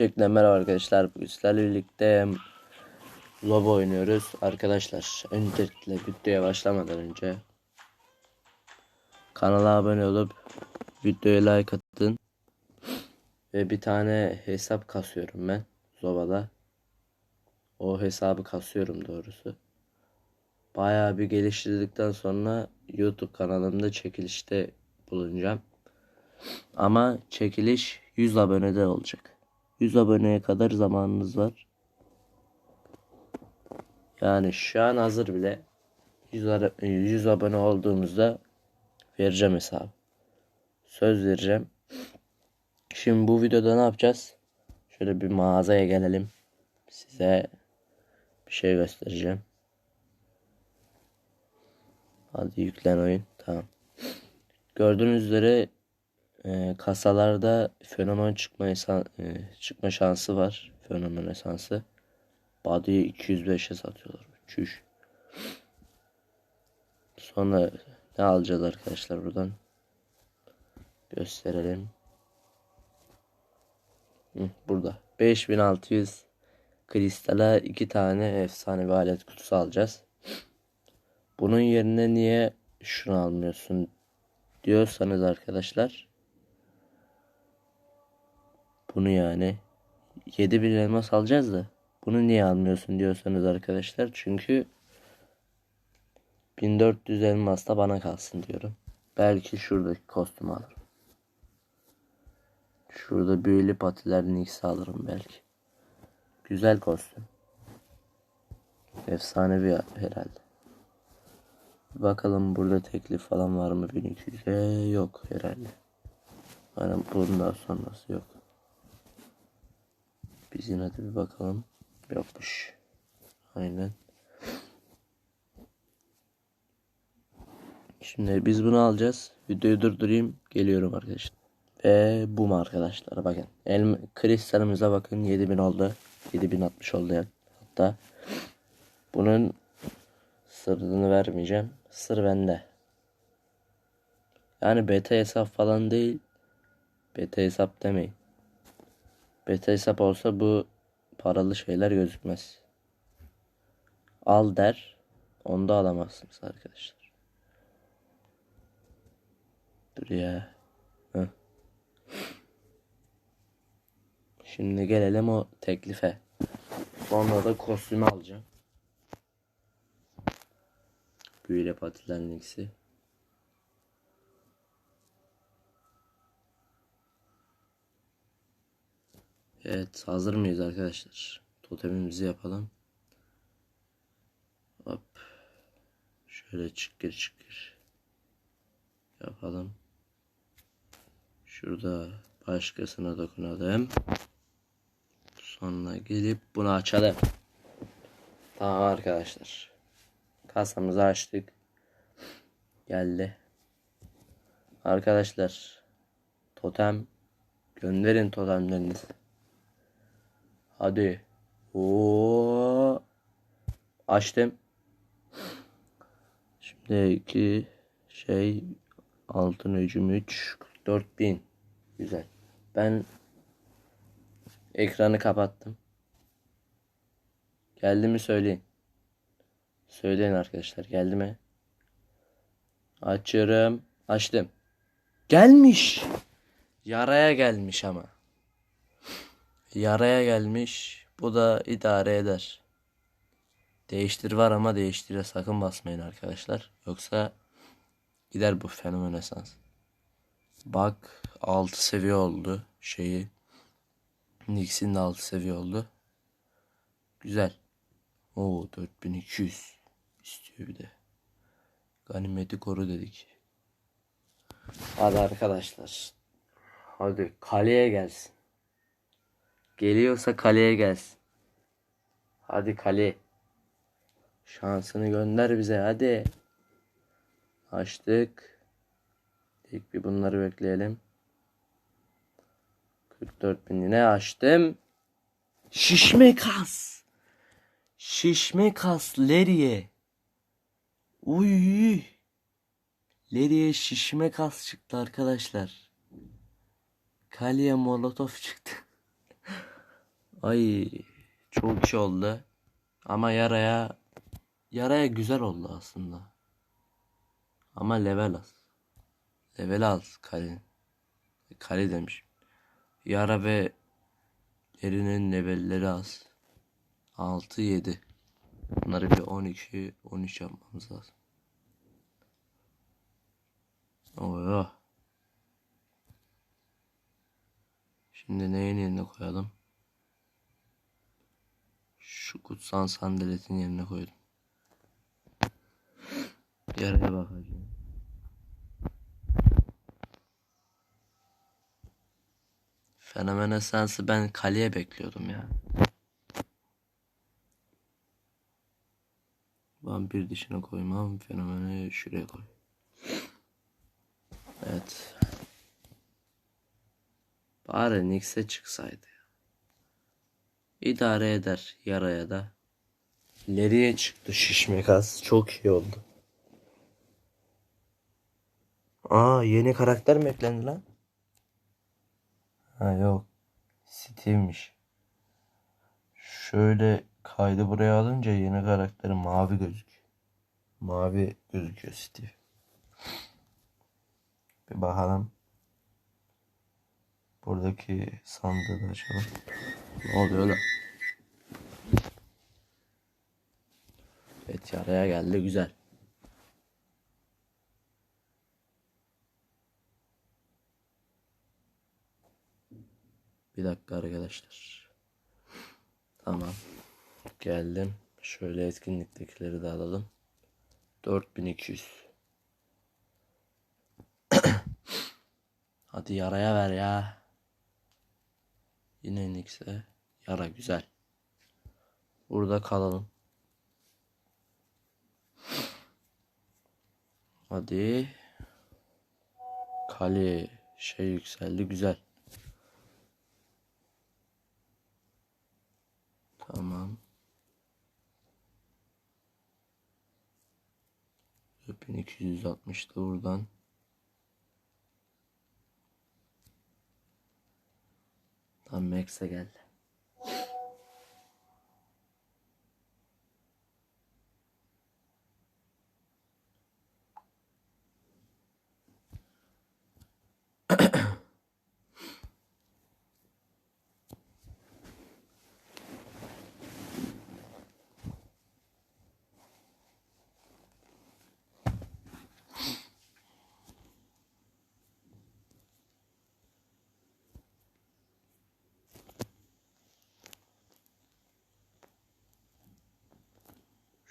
Öncelikle merhaba arkadaşlar. Bugün sizlerle birlikte Lobo oynuyoruz. Arkadaşlar öncelikle videoya başlamadan önce kanala abone olup videoya like atın. Ve bir tane hesap kasıyorum ben Zoba'da. O hesabı kasıyorum doğrusu. Bayağı bir geliştirdikten sonra YouTube kanalımda çekilişte bulunacağım. Ama çekiliş 100 abonede olacak. 100 aboneye kadar zamanınız var. Yani şu an hazır bile 100, ara- 100 abone olduğumuzda vereceğim hesabı. Söz vereceğim. Şimdi bu videoda ne yapacağız? Şöyle bir mağazaya gelelim. Size bir şey göstereceğim. Hadi yüklen oyun. Tamam. Gördüğünüz üzere e, kasalarda fenomen çıkma, esan- e, çıkma şansı var. Fenomen esansı. Body'yi 205'e satıyorlar. Çüş. Sonra ne alacağız arkadaşlar buradan? Gösterelim. Hı, burada. 5600 kristala iki tane efsane bir alet kutusu alacağız. Bunun yerine niye şunu almıyorsun diyorsanız arkadaşlar bunu yani 7000 elmas alacağız da bunu niye almıyorsun diyorsanız arkadaşlar çünkü 1400 elmas da bana kalsın diyorum. Belki şuradaki kostümü alırım. Şurada büyülü patilerin ikisi alırım belki. Güzel kostüm. Efsanevi herhalde. Bakalım burada teklif falan var mı 1200'e yok herhalde. Yani bundan sonrası yok. Biz yine de bir bakalım. Yokmuş. Aynen. Şimdi biz bunu alacağız. Videoyu durdurayım. Geliyorum arkadaşlar. Ve bu mu arkadaşlar bakın. El kristalimize bakın 7000 oldu. 7060 oldu yani. Hatta bunun sırrını vermeyeceğim. Sır bende. Yani beta hesap falan değil. Beta hesap demeyin. Beta hesap olsa bu paralı şeyler gözükmez. Al der. Onda alamazsınız arkadaşlar. Dur ya. Heh. Şimdi gelelim o teklife. Sonra da kostümü alacağım. Büyüle patilerin ikisi. Evet hazır mıyız arkadaşlar? Totemimizi yapalım. Hop. Şöyle çıkır çıkır. Yapalım. Şurada başkasına dokunalım. Sonra gelip bunu açalım. Tamam arkadaşlar. Kasamızı açtık. Geldi. Arkadaşlar. Totem. Gönderin totemlerinizi. Hadi. Oo. Açtım. Şimdi iki şey altın hücum 3 44 bin. Güzel. Ben ekranı kapattım. Geldi mi söyleyin. Söyleyin arkadaşlar geldi mi? Açıyorum. Açtım. Gelmiş. Yaraya gelmiş ama. Yaraya gelmiş. Bu da idare eder. Değiştir var ama değiştire sakın basmayın arkadaşlar. Yoksa gider bu fenomen esans. Bak 6 seviye oldu şeyi. Nix'in de 6 seviye oldu. Güzel. Oo 4200 istiyor bir de. Ganimeti koru dedik. Hadi arkadaşlar. Hadi kaleye gelsin. Geliyorsa kaleye gelsin. Hadi kale. Şansını gönder bize hadi. Açtık. İlk bir bunları bekleyelim. 44 bin yine açtım. Şişme kas. Şişme kas Leriye. Uy. Leriye şişme kas çıktı arkadaşlar. Kaleye molotof çıktı. Ay çok şey oldu. Ama yaraya yaraya güzel oldu aslında. Ama level az. Level az kale. Kale demişim. Yara ve derinin levelleri az. 6 7. Bunları bir 12 13 yapmamız lazım. Oh. Şimdi neyin yerine koyalım? Şu kutsal sandaletin yerine koydum. Yaraya bakacağım. Fenomen esensi ben kaleye bekliyordum ya. Vampir dişine koymam. Fenomeni şuraya koy. Evet. Bari Nix'e çıksaydı. İdare eder yaraya da. İleriye çıktı şişmek az. Çok iyi oldu. Aa yeni karakter mi eklendi lan? Ha yok. Steve'miş. Şöyle kaydı buraya alınca yeni karakteri mavi gözüküyor. Mavi gözüküyor Steve. Bir bakalım. Buradaki sandığı da açalım. Ne oluyor lan? Evet yaraya geldi güzel. Bir dakika arkadaşlar. Tamam. Geldim. Şöyle etkinliktekileri de alalım. 4200. Hadi yaraya ver ya. Yine Nix'e. Yara güzel. Burada kalalım. Hadi. Kale şey yükseldi güzel. Tamam. 1260'da buradan. Tam Max'e geldi.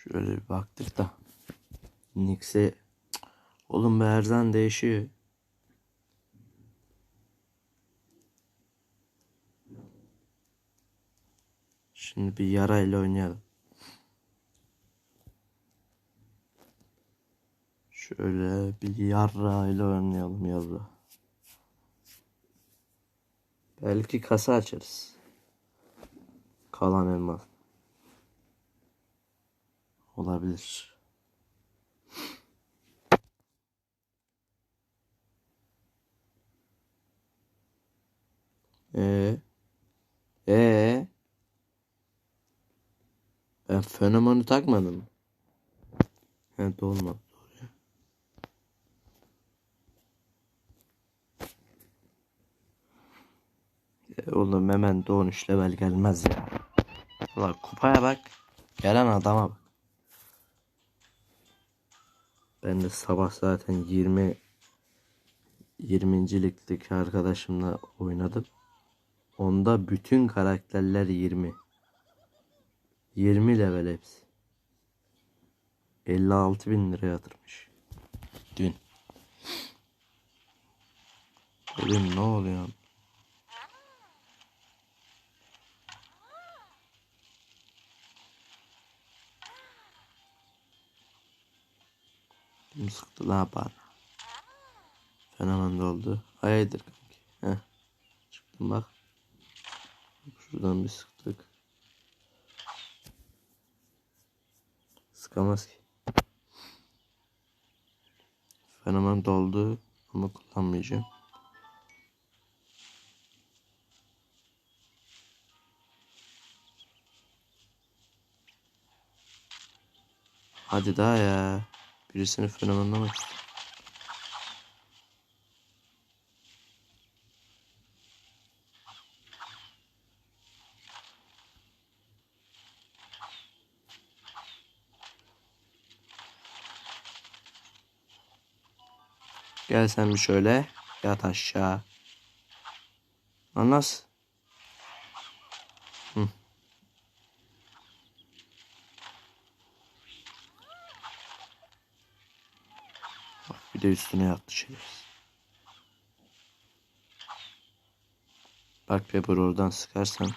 Şöyle bir baktık da. Nix'e Oğlum bu her zaman değişiyor. Şimdi bir yarayla oynayalım. Şöyle bir yarrayla oynayalım yarra. Belki kasa açarız. Kalan elmas. Olabilir. Ee, ee, ben fenomeni takmadım. Doğru ya. E, oğlum hemen doğun üç level gelmez ya. Ulan kupaya bak. Gelen adama bak. Ben de sabah zaten 20 20. ligdeki arkadaşımla oynadım. Onda bütün karakterler 20. 20 level hepsi. 56 bin lira yatırmış. Dün. Oğlum ne oluyor? Bunu sıktı lan bana. Fenomen oldu. Hayırdır kanki. Heh. Çıktım bak. Şuradan bir sıktık. Sıkamaz ki. Fenomen doldu ama kullanmayacağım. Hadi daha ya. Birisini fenomenlemek istiyorum. Gel sen bir şöyle. Yat aşağı. Lan? Hı. Bak bir de üstüne yattı şerefsiz. Bak Pepper oradan sıkarsan.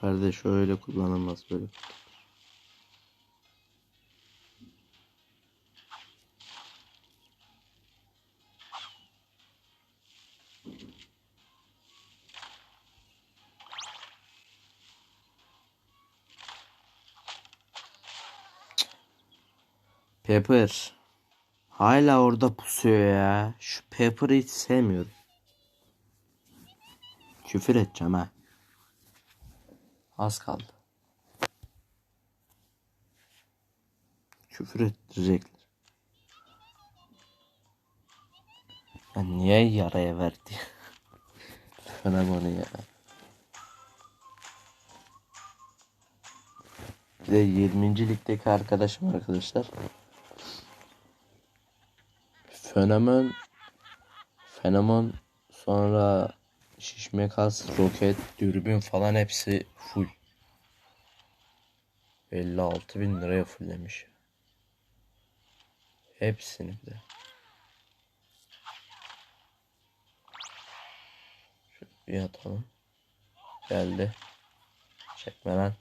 Kardeş öyle kullanılmaz böyle. Pepper. Hala orada pusuyor ya. Şu Pepper'ı hiç sevmiyorum. Küfür edeceğim ha. Az kaldı. Küfür ettirecekler. Ya niye yaraya verdi? Fenomeni ya. Bir de 20. ligdeki arkadaşım arkadaşlar. Fenomen Fenomen sonra şişme kas, roket, dürbün falan hepsi full. 56 bin liraya fulllemiş. Hepsini de. Şöyle bir atalım. Geldi. Çekme lan.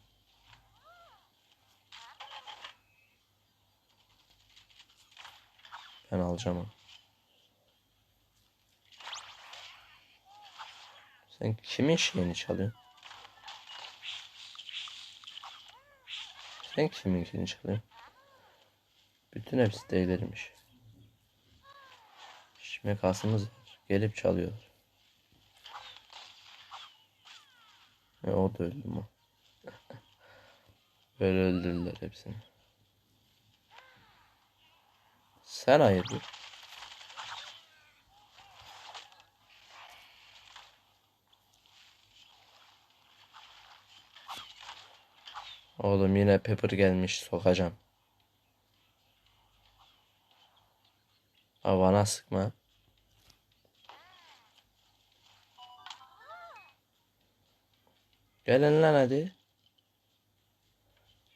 Ben alacağım onu. Sen kimin şeyini çalıyorsun? Sen kimin şeyini çalıyorsun? Bütün hepsi değillermiş. Şimdi kasımız. Gelip çalıyorlar. E, o da öldü mü? Böyle öldürdüler hepsini. Sen hayırdır? Oğlum yine Pepper gelmiş sokacağım. Havana sıkma. Gelin lan hadi.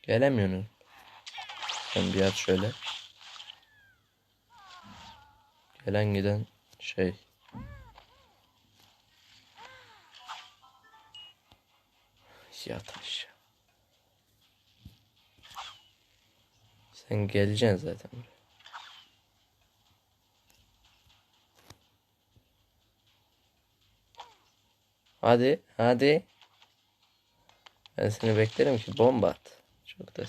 Gelemiyorsun. Sen bir at şöyle. Gelen giden şey. Yat aşağı. Sen geleceksin zaten. Hadi, hadi. Ben seni beklerim ki bomba at. Çok da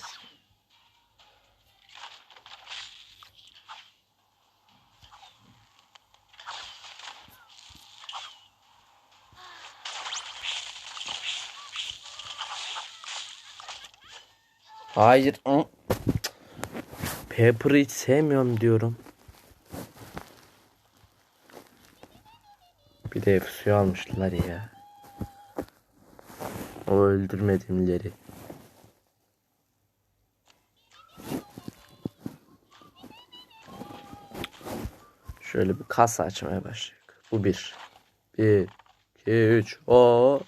Hayır. Pepper'ı hiç sevmiyorum diyorum. Bir de suyu almışlar ya. O öldürmediğimleri. Şöyle bir kasa açmaya başladık. Bu bir. Bir, iki, üç. O.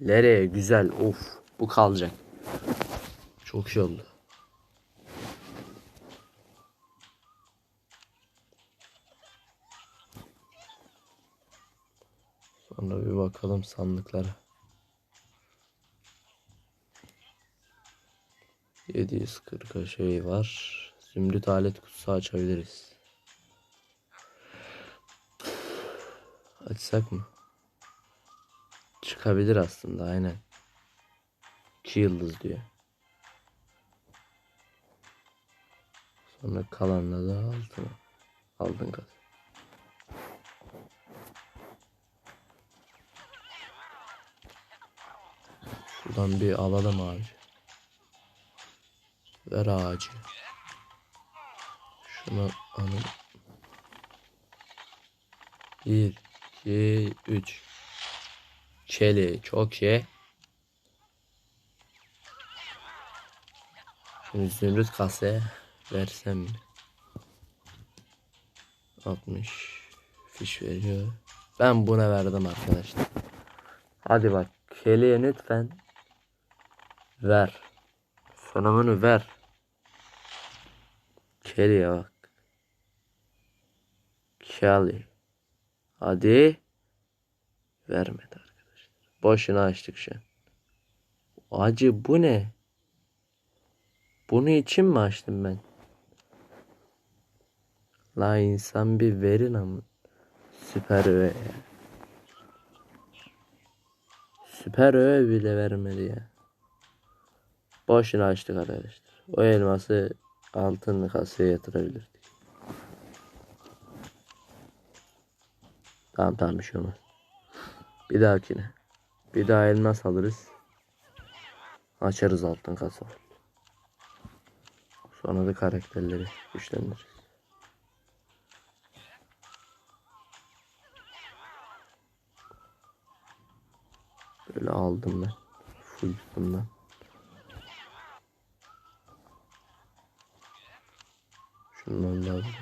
Nereye? Güzel. Of. Bu kalacak. Çok iyi oldu. Sonra bir bakalım sandıklara. 740 şey var. Zümrüt alet kutusu açabiliriz. Açsak mı? Çıkabilir aslında aynen. İki yıldız diyor. Sonra kalanla da altına. Aldın kaz. Şuradan bir alalım ağacı. Ver ağacı. Şunu alalım. Bir, iki, üç. Çeli çok iyi. Şimdi zümrüt kase versem mi? 60 fiş veriyor. Ben buna verdim arkadaşlar. Hadi bak. Kelly'e lütfen ver. Sonumunu ver. Kelly'e bak. Kelly. Hadi. Vermedi arkadaşlar. Boşuna açtık şu an. Acı bu ne? Bunu için mi açtım ben? La insan bir verin ama. Süper öğe. Süper öğe bile vermedi ya. Boşuna açtık arkadaşlar. O elması altın kasaya yatırabilirdik. Tamam tamam bir şey olmaz. Bir dahakine. Bir daha elmas alırız. Açarız altın kasa. Sonra da karakterleri güçlendiririz. Böyle aldım ben. Full bundan. Şundan da aldım.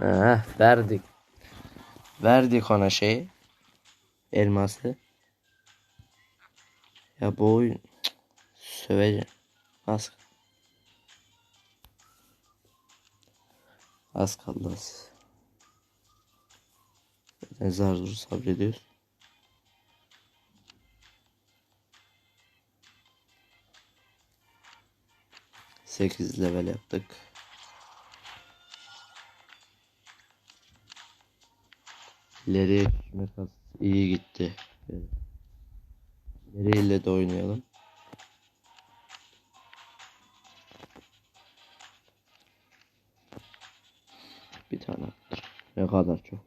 Ha, verdik. Verdik ona şeyi. Elması. Ya bu oyun Cık, söveceğim. Az. Az kaldı az. Zaten zar zor sabrediyoruz. Sekiz level yaptık. İleriye düşme kas iyi gitti. İleriyle de oynayalım. Bir tane. Ne kadar çok.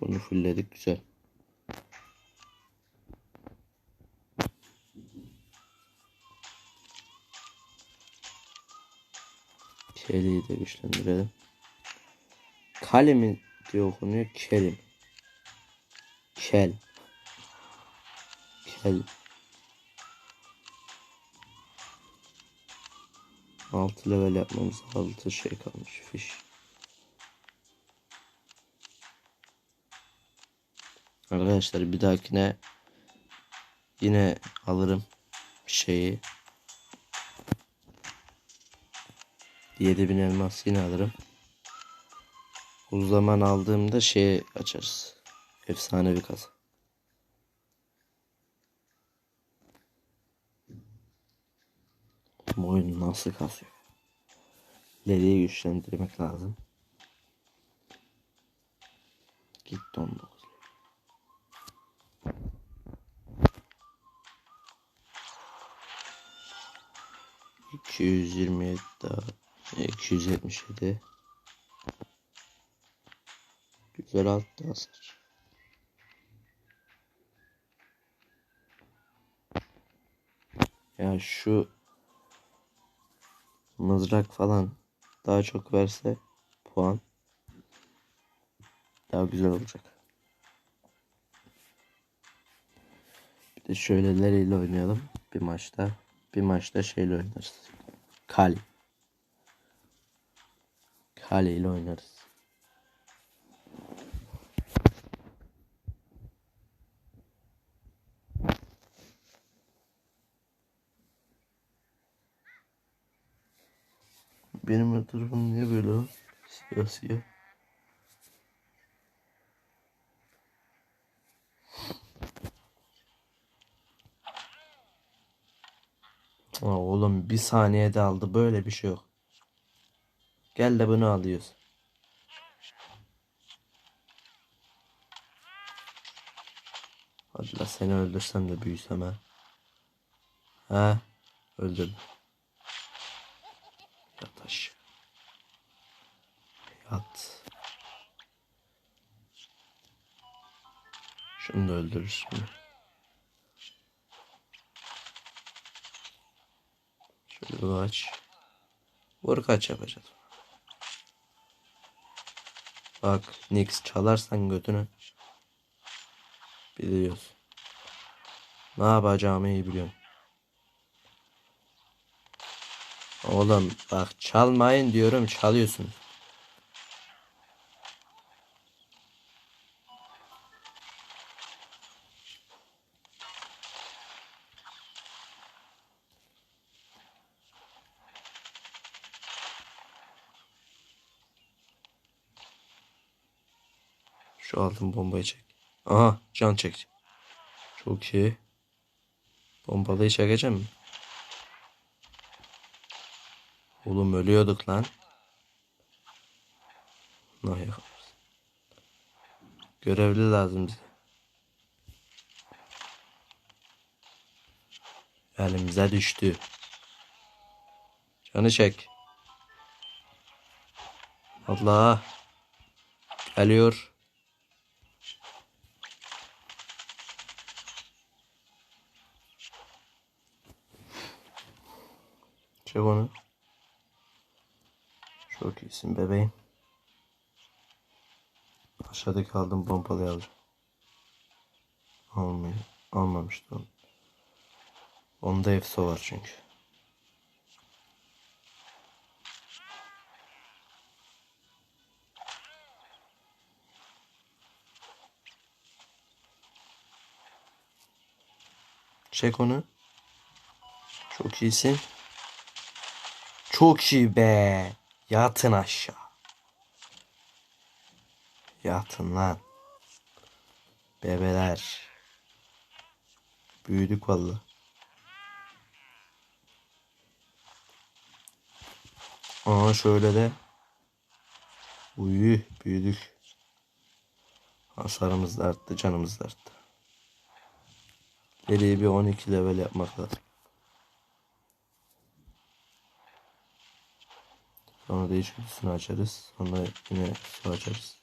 Bunu fullledik güzel. Keli'yi de güçlendirelim. Kale mi diye okunuyor? Kelim. Kel. Kel. Altı level yapmamız altı şey kalmış. Fiş. Arkadaşlar bir dahakine yine alırım şeyi. 7000 elmas yine alırım. O zaman aldığımda şey açarız. Efsane bir kasa. Bu nasıl kasıyor? İleriye güçlendirmek lazım. Gitti 19. İki daha. İki yüz yetmiş yedi. Güzel altta hasar. Ya şu mızrak falan daha çok verse puan daha güzel olacak. Bir de şöyleleriyle oynayalım bir maçta. Bir maçta şeyle oynarız. Kali. Kali ile oynarız. Benim etrafım niye böyle? Siyah siyah. Oğlum bir saniyede aldı. Böyle bir şey yok. Gel de bunu alıyoruz. Hadi la seni öldürsem de büyüsem ha. Ha öldürdüm. Yat aşağı. Yat. Şunu da öldürürsün. Şöyle aç. Vur kaç yapacağız. Bak Nix çalarsan götünü. Biliyorsun. Ne yapacağımı iyi biliyorum. Oğlum bak çalmayın diyorum çalıyorsun. Altın bombayı çek. Aha can çek. Çok iyi. Bombalıyı çekeceğim mi? Oğlum ölüyorduk lan. Ne yaparız? Görevli lazım bize. Elimize düştü. Canı çek. Allah. Geliyor. Çek onu. Çok iyisin bebeğim. Aşağıdaki aldım pompalıyı alacağım. Almıyor. Almamıştı onu. Onda efso var çünkü. Çek onu. Çok iyisin. Çok iyi be. Yatın aşağı. Yatın lan. Bebeler. Büyüdük valla. Aa şöyle de. Uyu büyüdük. Hasarımız da arttı, canımız da arttı. Geriye bir 12 level yapmak lazım. Sonra değiş kutusunu açarız. Sonra yine su açarız.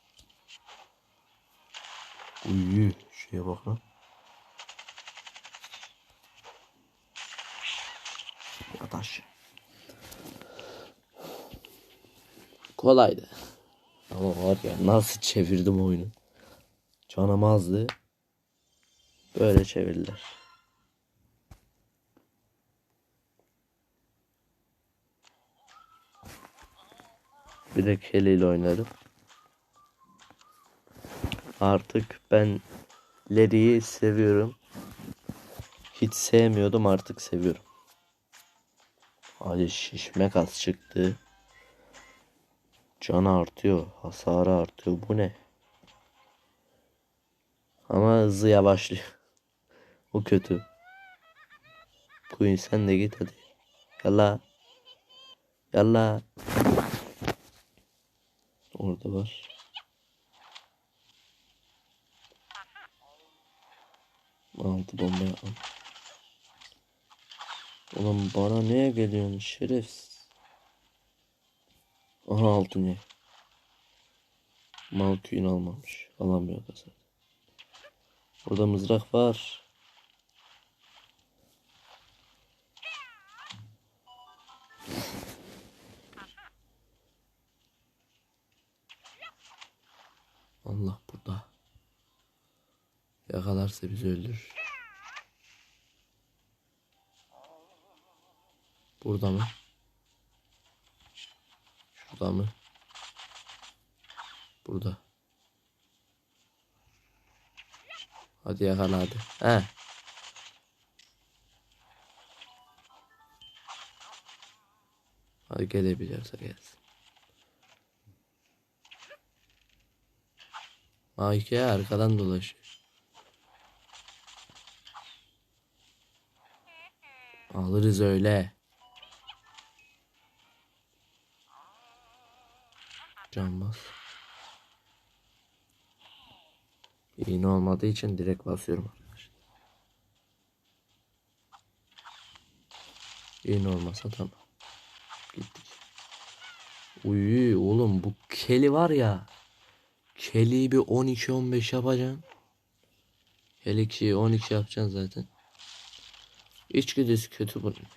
Uyu şeye bak lan. Yat aşağı. Kolaydı. Ama var ya nasıl çevirdim oyunu. Canım azdı. Böyle çevirdiler. Bir de Kelly ile oynadım. Artık ben Larry'i seviyorum. Hiç sevmiyordum artık seviyorum. Hadi şişme kas çıktı. Canı artıyor. Hasarı artıyor. Bu ne? Ama hızlı yavaşlıyor. o kötü. Queen sen de git hadi. Yalla. Yalla. Orada var. Altı bomba yapmam. Ulan bana neye geliyorsun şerefsiz? Aha altın ye. Malkuyun almamış. Alamıyor da zaten. Burada mızrak var. Yakalarsa bizi öldürür. Burada mı? Şurada mı? Burada. Hadi yakala hadi. He. Hadi gelebiliyorsa gelsin. Ayke arkadan dolaşıyor. Alırız öyle. Can bas. İğne olmadığı için direkt basıyorum arkadaşlar. İğne olmasa tamam. Gittik. Uy oğlum bu keli var ya. Keli bir 12-15 yapacaksın. Hele ki 12 yapacaksın zaten. İçgüdüsü kötü bunun.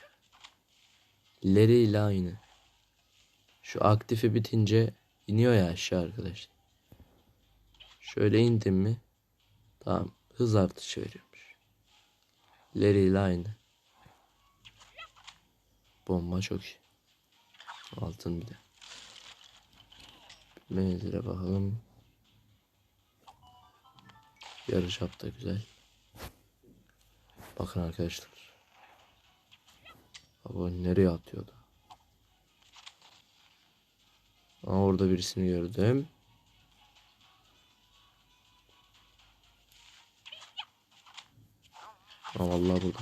Leri ile aynı. Şu aktifi bitince iniyor ya aşağı arkadaşlar. Şöyle indim mi? Tamam. Hız artışı veriyormuş. Leri ile aynı. Bomba çok iyi. Altın bir de. Menzile bakalım. Yarı çap da güzel. Bakın arkadaşlar. Baba nereye atıyordu? Aa, orada birisini gördüm. Aa, vallahi burada.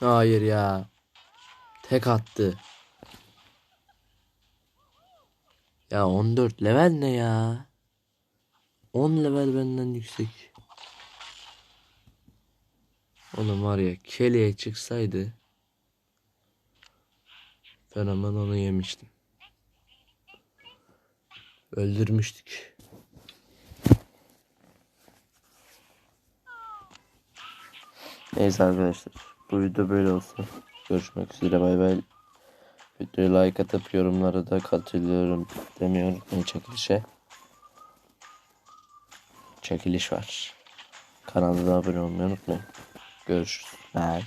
Hayır ya. Tek attı. Ya 14 level ne ya? 10 level benden yüksek. Oğlum var ya Kelly'e çıksaydı fenomen onu yemiştim. Öldürmüştük. Neyse arkadaşlar. Bu video böyle olsun. Görüşmek üzere bay bay. Videoyu like atıp yorumlara da katılıyorum demiyorum unutmayın çekilişe. Çekiliş var. Kanalda da abone olmayı unutmayın. Görüşürüz. Bye.